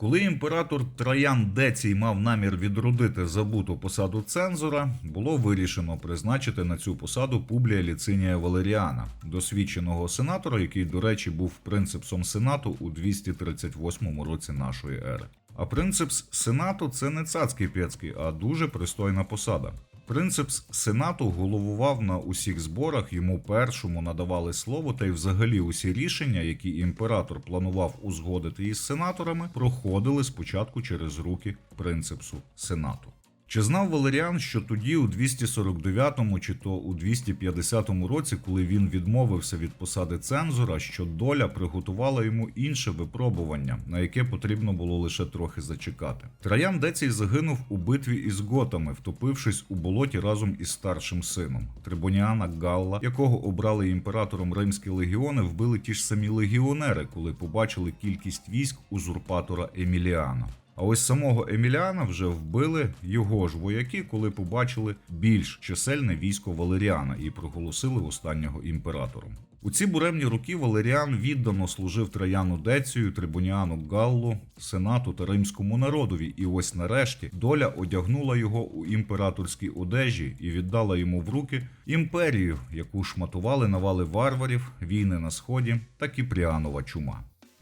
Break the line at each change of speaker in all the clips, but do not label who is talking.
Коли імператор Троян Децій мав намір відродити забуту посаду цензора, було вирішено призначити на цю посаду Публія Ліцинія Валеріана, досвідченого сенатора, який, до речі, був принципсом сенату у 238 році нашої ери. А принципс сенату це не цацький п'яцький, а дуже пристойна посада. Принципс сенату головував на усіх зборах, йому першому надавали слово, та й взагалі усі рішення, які імператор планував узгодити із сенаторами, проходили спочатку через руки принципсу сенату. Чи знав Валеріан, що тоді, у 249 чи то у 250 році, коли він відмовився від посади цензора, що доля приготувала йому інше випробування, на яке потрібно було лише трохи зачекати. Траян Децій загинув у битві із готами, втопившись у болоті разом із старшим сином. Трибоніана Галла, якого обрали імператором римські легіони, вбили ті ж самі легіонери, коли побачили кількість військ узурпатора Еміліана. А ось самого Еміліана вже вбили його ж вояки, коли побачили більш чисельне військо Валеріана і проголосили останнього імператором. У ці буремні роки Валеріан віддано служив Траяну Децію, Трибуніану Галлу, Сенату та римському народові, і ось нарешті доля одягнула його у імператорській одежі і віддала йому в руки імперію, яку шматували навали варварів, війни на сході та Кіпріанова чума.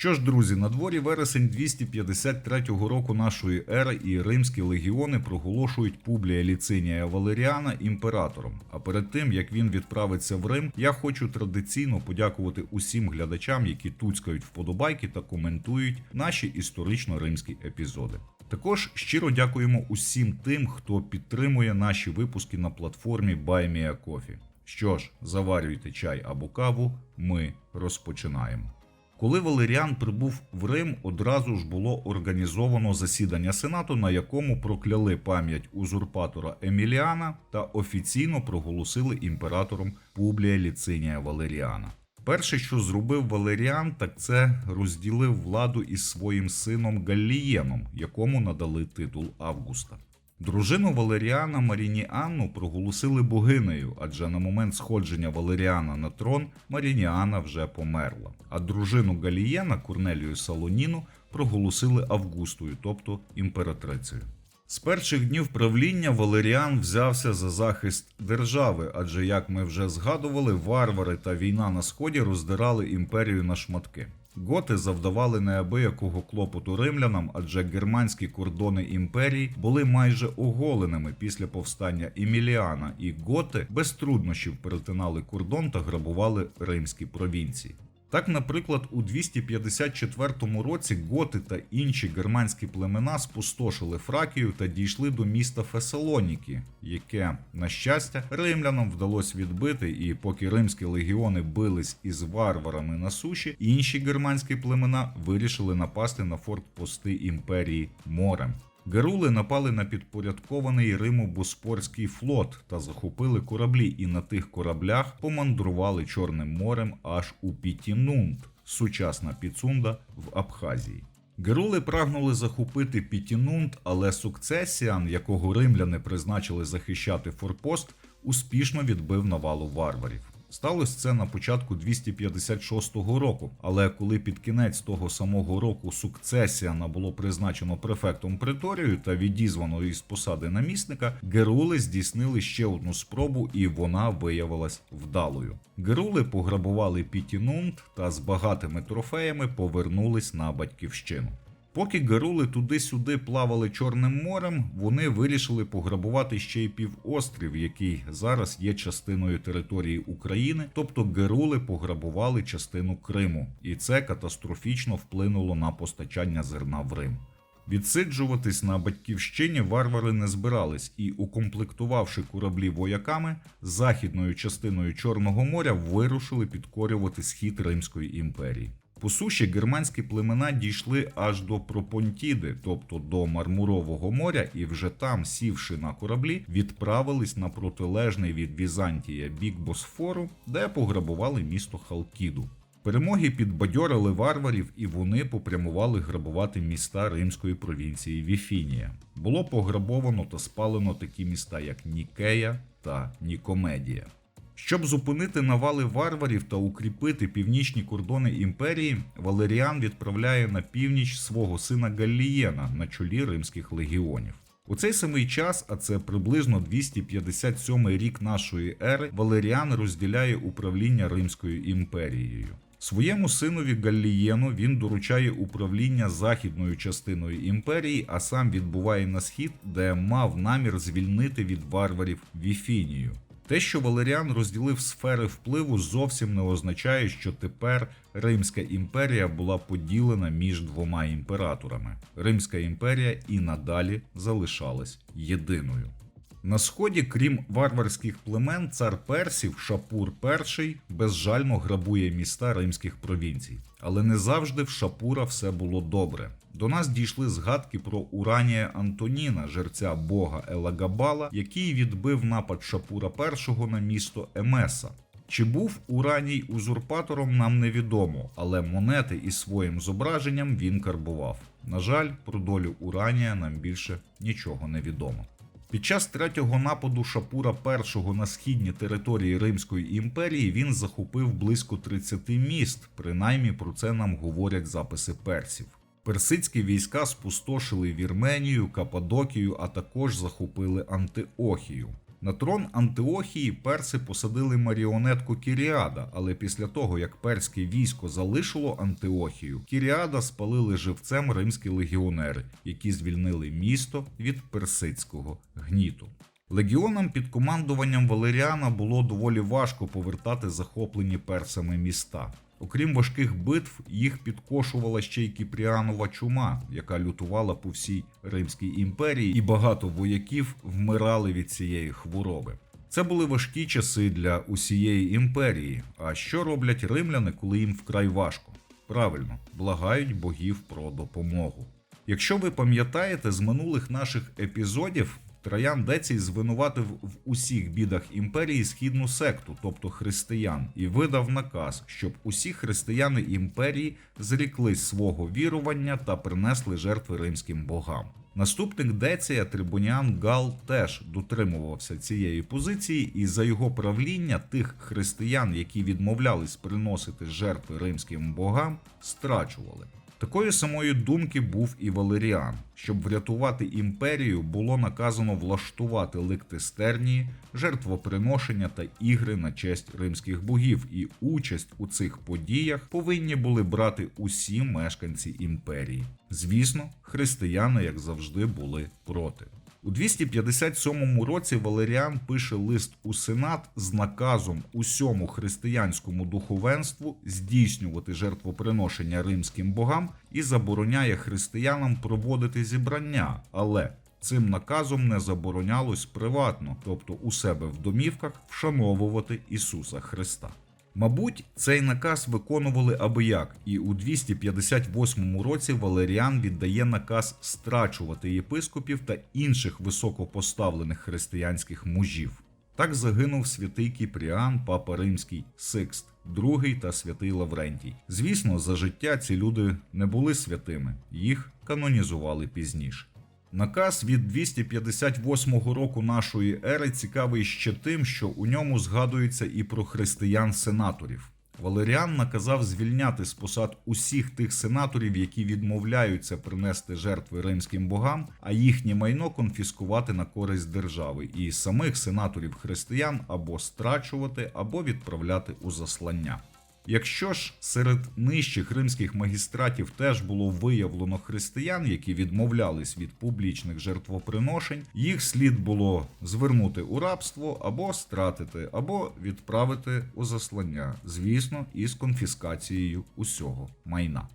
Що ж, друзі, на дворі вересень 253 року нашої ери і римські легіони проголошують Публія Ліцинія Валеріана імператором. А перед тим як він відправиться в Рим, я хочу традиційно подякувати усім глядачам, які туцькають вподобайки та коментують наші історично-римські епізоди. Також щиро дякуємо усім тим, хто підтримує наші випуски на платформі BuyMeACoffee. Що ж, заварюйте чай або каву, ми розпочинаємо. Коли Валеріан прибув в Рим, одразу ж було організовано засідання Сенату, на якому прокляли пам'ять узурпатора Еміліана та офіційно проголосили імператором Публія Ліцинія Валеріана. Перше, що зробив Валеріан, так це розділив владу із своїм сином Галлієном, якому надали титул Августа. Дружину Валеріана Марініанну проголосили богинею, адже на момент сходження Валеріана на трон Марініана вже померла. А дружину Галієна Корнелію Салоніну проголосили Августою, тобто імператрицею. З перших днів правління Валеріан взявся за захист держави, адже, як ми вже згадували, варвари та війна на сході роздирали імперію на шматки. Готи завдавали неабиякого клопоту римлянам, адже германські кордони імперії були майже оголеними після повстання Еміліана, і готи без труднощів перетинали кордон та грабували римські провінції. Так, наприклад, у 254 році готи та інші германські племена спустошили Фракію та дійшли до міста Фесалоніки, яке, на щастя, римлянам вдалося відбити, і поки римські легіони бились із варварами на суші, інші германські племена вирішили напасти на фортпости імперії морем. Герули напали на підпорядкований Риму Боспорський флот та захопили кораблі, і на тих кораблях помандрували Чорним морем аж у Пітінунд, сучасна Піцунда в Абхазії. Герули прагнули захопити Пітінунд, але сукцесіан, якого римляни призначили захищати форпост, успішно відбив навалу варварів. Сталося це на початку 256 року, але коли під кінець того самого року сукцесіана було призначено префектом приторію та відізвано із посади намісника, герули здійснили ще одну спробу, і вона виявилась вдалою. Герули пограбували Пітінунд та з багатими трофеями повернулись на батьківщину. Поки герули туди-сюди плавали Чорним морем, вони вирішили пограбувати ще й півострів, який зараз є частиною території України, тобто герули пограбували частину Криму, і це катастрофічно вплинуло на постачання зерна в Рим. Відсиджуватись на батьківщині варвари не збирались і, укомплектувавши кораблі вояками, західною частиною Чорного моря вирушили підкорювати схід Римської імперії. По суші германські племена дійшли аж до Пропонтіди, тобто до Мармурового моря, і вже там, сівши на кораблі, відправились на протилежний від Візантія бік Босфору, де пограбували місто Халкіду. Перемоги підбадьорили варварів, і вони попрямували грабувати міста римської провінції Віфінія. Було пограбовано та спалено такі міста, як Нікея та Нікомедія. Щоб зупинити навали варварів та укріпити північні кордони імперії, Валеріан відправляє на північ свого сина Галлієна на чолі римських легіонів. У цей самий час, а це приблизно 257 рік нашої ери, Валеріан розділяє управління Римською імперією. Своєму синові Галлієну він доручає управління західною частиною імперії, а сам відбуває на схід, де мав намір звільнити від варварів Віфінію. Те, що Валеріан розділив сфери впливу, зовсім не означає, що тепер Римська імперія була поділена між двома імператорами. Римська імперія і надалі залишалась єдиною. На сході, крім варварських племен, цар персів Шапур І безжально грабує міста римських провінцій. Але не завжди в Шапура все було добре. До нас дійшли згадки про Уранія Антоніна, жерця бога Елагабала, який відбив напад Шапура І на місто Емеса. Чи був Ураній узурпатором, нам невідомо, але монети із своїм зображенням він карбував. На жаль, про долю Уранія нам більше нічого не відомо. Під час третього нападу Шапура І на східні території Римської імперії він захопив близько 30 міст, принаймні про це нам говорять записи персів. Персидські війська спустошили Вірменію, Кападокію, а також захопили Антиохію. На трон Антиохії перси посадили маріонетку Кіріада, але після того, як перське військо залишило Антиохію, Кіріада спалили живцем римські легіонери, які звільнили місто від персидського гніту. Легіонам під командуванням Валеріана було доволі важко повертати захоплені персами міста. Окрім важких битв, їх підкошувала ще й Кіпріанова чума, яка лютувала по всій Римській імперії, і багато вояків вмирали від цієї хвороби. Це були важкі часи для усієї імперії. А що роблять римляни, коли їм вкрай важко? Правильно, благають богів про допомогу. Якщо ви пам'ятаєте з минулих наших епізодів, Троян Децій звинуватив в усіх бідах імперії східну секту, тобто християн, і видав наказ, щоб усі християни імперії зріклись свого вірування та принесли жертви римським богам. Наступник Деція Трибуніан Гал теж дотримувався цієї позиції, і за його правління тих християн, які відмовлялись приносити жертви римським богам, страчували. Такої самої думки був і Валеріан. Щоб врятувати імперію, було наказано влаштувати ликтистерні, жертвоприношення та ігри на честь римських богів, і участь у цих подіях повинні були брати усі мешканці імперії. Звісно, християни, як завжди, були проти. У 257 році Валеріан пише лист у Сенат з наказом усьому християнському духовенству здійснювати жертвоприношення римським богам і забороняє християнам проводити зібрання, але цим наказом не заборонялось приватно, тобто у себе в домівках вшановувати Ісуса Христа. Мабуть, цей наказ виконували аби як, і у 258 році Валеріан віддає наказ страчувати єпископів та інших високопоставлених християнських мужів. Так загинув святий Кіпріан, папа римський Сикст, другий та святий Лаврентій. Звісно, за життя ці люди не були святими, їх канонізували пізніше. Наказ від 258 року нашої ери цікавий ще тим, що у ньому згадується і про християн-сенаторів. Валеріан наказав звільняти з посад усіх тих сенаторів, які відмовляються принести жертви римським богам, а їхнє майно конфіскувати на користь держави, і самих сенаторів християн або страчувати, або відправляти у заслання. Якщо ж серед нижчих римських магістратів теж було виявлено християн, які відмовлялись від публічних жертвоприношень, їх слід було звернути у рабство або стратити, або відправити у заслання, звісно, із конфіскацією усього майна.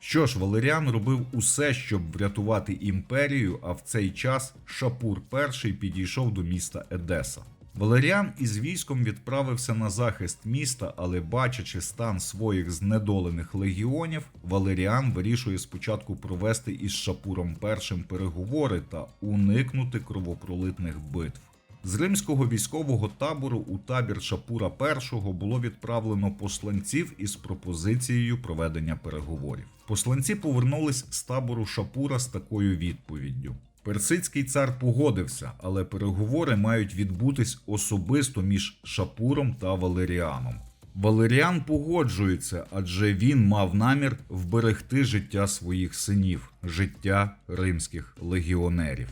Що ж, Валеріан робив усе, щоб врятувати імперію, а в цей час Шапур І підійшов до міста Едеса. Валеріан із військом відправився на захист міста, але бачачи стан своїх знедолених легіонів, Валеріан вирішує спочатку провести із Шапуром І переговори та уникнути кровопролитних битв. З римського військового табору у табір Шапура І було відправлено посланців із пропозицією проведення переговорів. Посланці повернулись з табору Шапура з такою відповіддю: Персидський цар погодився, але переговори мають відбутись особисто між Шапуром та Валеріаном. Валеріан погоджується, адже він мав намір вберегти життя своїх синів, життя римських легіонерів.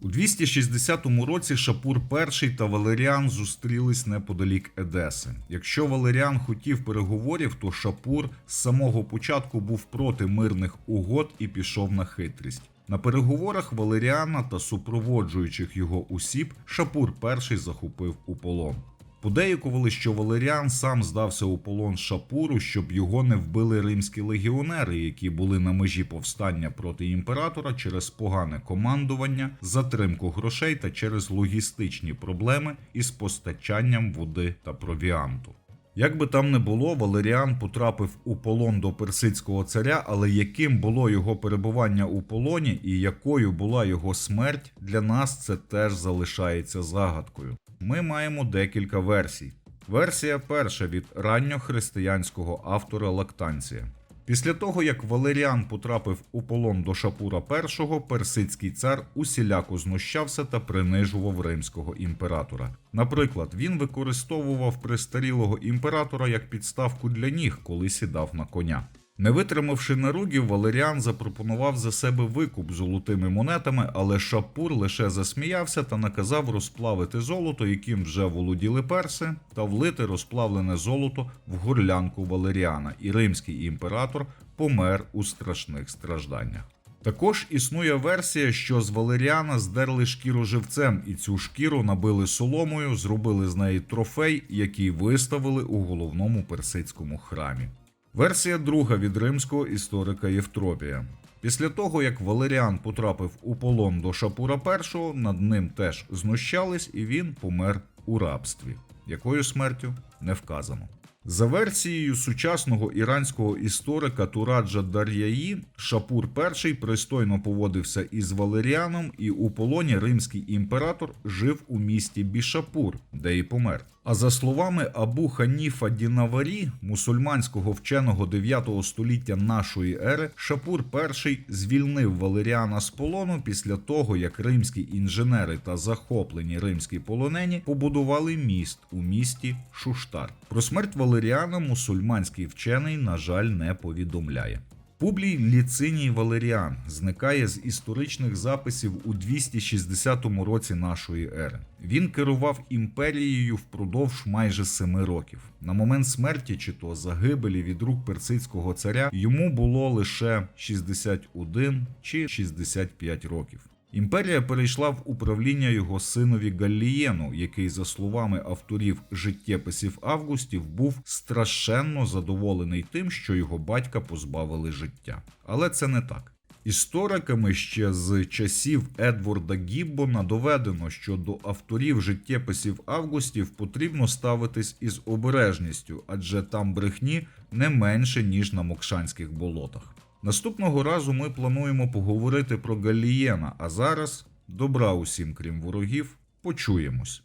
У 260 році Шапур І та Валеріан зустрілись неподалік Едеси. Якщо Валеріан хотів переговорів, то Шапур з самого початку був проти мирних угод і пішов на хитрість. На переговорах Валеріана та супроводжуючих його осіб Шапур І захопив у полон. Подеякували, що Валеріан сам здався у полон Шапуру, щоб його не вбили римські легіонери, які були на межі повстання проти імператора через погане командування, затримку грошей та через логістичні проблеми із постачанням води та провіанту. Як би там не було, Валеріан потрапив у полон до персидського царя, але яким було його перебування у полоні і якою була його смерть, для нас це теж залишається загадкою. Ми маємо декілька версій. Версія перша від ранньохристиянського автора Лактанція. Після того, як Валеріан потрапив у полон до Шапура І, персидський цар усіляко знущався та принижував римського імператора. Наприклад, він використовував престарілого імператора як підставку для ніг, коли сідав на коня. Не витримавши наругів, Валеріан запропонував за себе викуп золотими монетами, але Шапур лише засміявся та наказав розплавити золото, яким вже володіли перси, та влити розплавлене золото в горлянку Валеріана, і римський імператор помер у страшних стражданнях. Також існує версія, що з Валеріана здерли шкіру живцем, і цю шкіру набили соломою, зробили з неї трофей, який виставили у головному персидському храмі. Версія друга від римського історика Євтропія. Після того, як Валеріан потрапив у полон до Шапура І, над ним теж знущались, і він помер у рабстві. Якою смертю не вказано. За версією сучасного іранського історика Тураджа Дар'яї, Шапур І пристойно поводився із Валеріаном, і у полоні римський імператор жив у місті Бішапур, де й помер. А за словами Абу Ханіфа Дінаварі, мусульманського вченого 9 століття нашої ери, Шапур І звільнив Валеріана з полону після того, як римські інженери та захоплені римські полонені побудували міст у місті Шуштар. Про смерть Валеріана мусульманський вчений, на жаль, не повідомляє. Публій Ліциній Валеріан зникає з історичних записів у 260 році нашої ери. Він керував імперією впродовж майже семи років. На момент смерті чи то загибелі від рук персидського царя йому було лише 61 чи 65 років. Імперія перейшла в управління його синові Галлієну, який, за словами авторів життєписів Августів, був страшенно задоволений тим, що його батька позбавили життя. Але це не так. Істориками ще з часів Едварда Гіббона доведено, що до авторів життєписів Августів потрібно ставитись із обережністю, адже там брехні не менше ніж на Мокшанських болотах. Наступного разу ми плануємо поговорити про Галієна, а зараз добра усім, крім ворогів, почуємось.